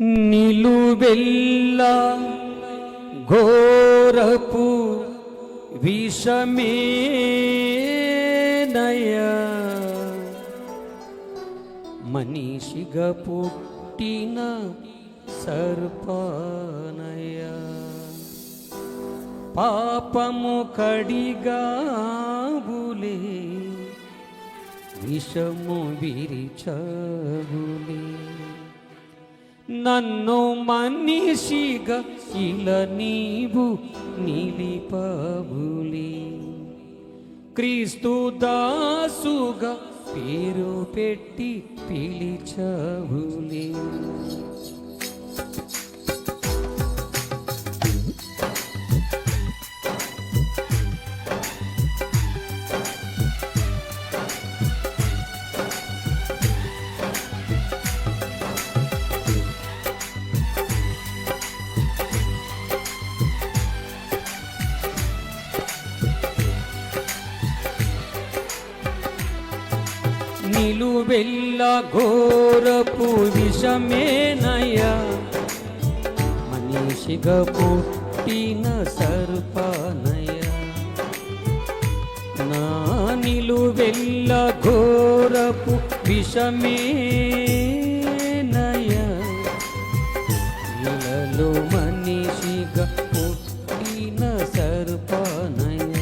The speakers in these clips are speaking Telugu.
నిలువెల్ల ఘోరపు విషమేనయ మనిషిగా పుట్టిన సర్పానయ. పాపము కడిగాబులే విషము విరిచబులే నన్ను మనిషిగా ఇలా నీవు నిలిపబులి క్రీస్తు దాసుగా పేరు పెట్టి పిలిచబులి నిలువెల్ల ఘోరపు విషమేనయ మనిషిగా పుట్టిన సర్పనయ నా నిలువెల్ల ఘోరపు విషమేనయ ఇలలో మనిషిగా పుట్టిన సర్పనయ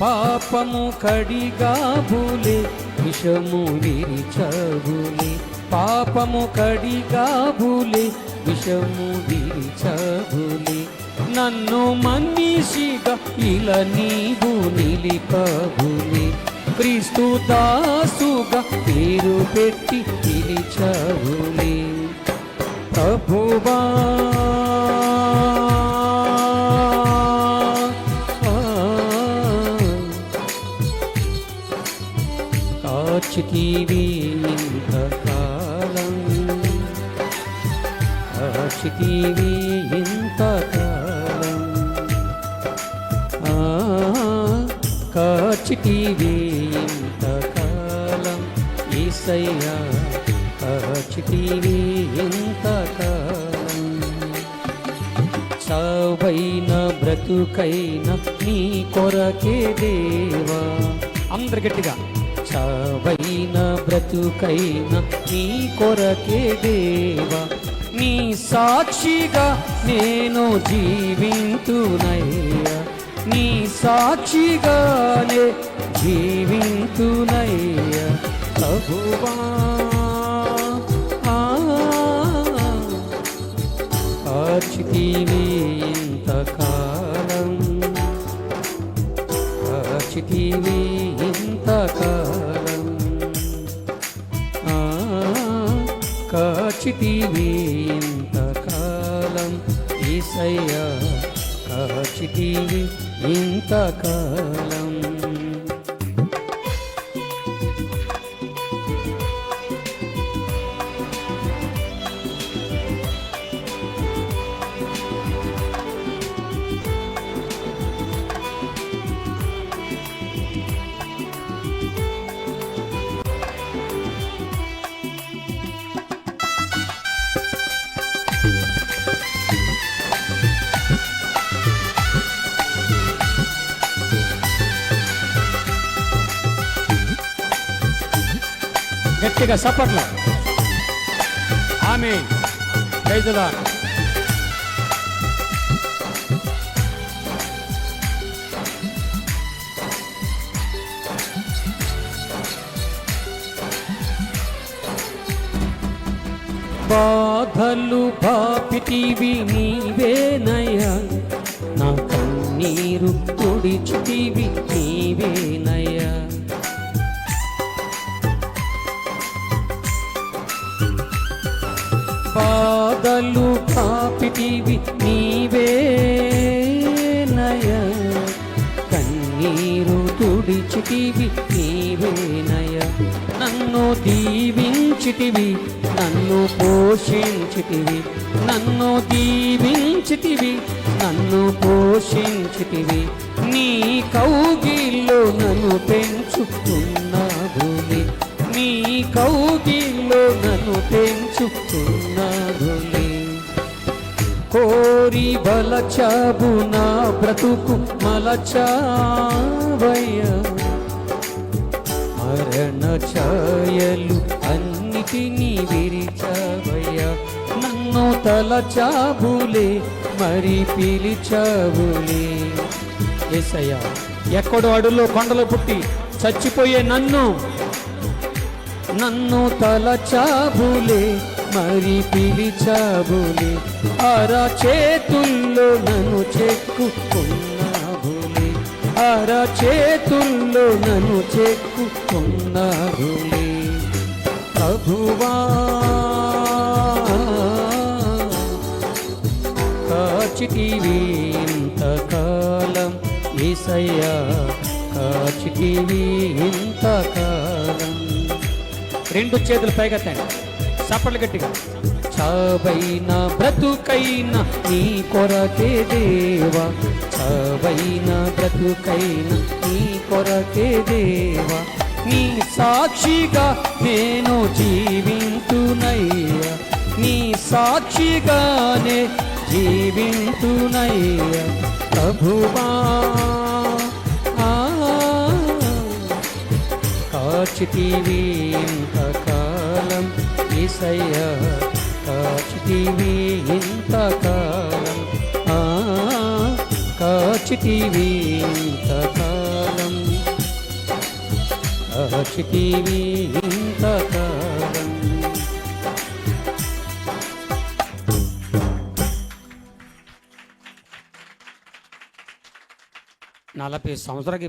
పాపము కడిగా భూలే విషము విరిచబులి పాపము కడిగాబులి విషము విరిచబులి నన్ను మనిషిగా ఇలా నీవు నిలిపబులి క్రీస్తు దాసుగా పేరు పెట్టి పిలిచబులే ప్రభువా కాచితీవి ఇంతకాలం కాచితీవి ఇంతకాలం ఆ, కాచితీవి ఇంతకాలం ఈసయ్యా కాచితీవి ఇంతకాలం చావైన బ్రతుకైన నీ కొరకే దేవా. అందరు గట్టిగా. చావైన బ్రతుకైన నీ కొరకే దేవా నీ సాక్షిగా నేను జీవింతునయ్యా. నీ సాక్షిగానే జీవింతునయ్యా. ప్రభువా కాచితీవి ఇంతకాలం ఈసయ్యా కాచితీవి ఇంతకాలం గట్టిగా సపట్ల ఆమె ప్రైజులా బాధలు బాపిటివి నీవేనయ్యా. నా కన్నీరు తుడిచిటివి నీవేనయ్యా. పాదలు కాపిటివి నీవే నయ. కన్నీరు తుడిచిటివి నీవే నయ. నన్ను దీవించిటివి నన్ను పోషించిటివి నన్ను దీవించిటివి నన్ను పోషించిటివి నీ కౌగిల్లో నన్ను పెంచుకున్నావుని నీ కౌగిల్లో నన్ను పెంచుకున్నా కోరి బలచాబు నా బ్రతుకు మలచావయ్య. మరణ ఛాయలు అన్నిటినీ విరిచావయ్య. నన్ను తలచాబులే మరి పిలిచావులే. ఏసయ్య ఎక్కడో అడులో కొండలు పుట్టి చచ్చిపోయే నన్ను. నన్ను తలచాబులే మరి పిలిచాబులే అర చేతుల్లో నన్ను చెక్కుకున్నాబులే అర చేతుల్లో నన్ను చెక్కుకున్నాబులే ప్రభువా కాచిటివి ఇంతకాలం ఈసయ్యా కాచిటివి ఇంతకాలం రెండు చేతులు పైగా తండ్రి చప్పట్లు గట్టిగా. చావైనా బ్రతుకైన నీ కొరకే దేవా. చావైనా బ్రతుకైన నీ కొరకే దేవా. నీ సాక్షిగా నేను జీవింతునయ్యా. నీ సాక్షిగానే జీవింతునయ్యా. ప్రభువా ఆ కాచిటివి ఈసయ్య కాచితివి ఇంతకాలం కాచితివి ఇంతకాలం కాచితివి ఇంతకాలం నలభై సంవత్సరాలకి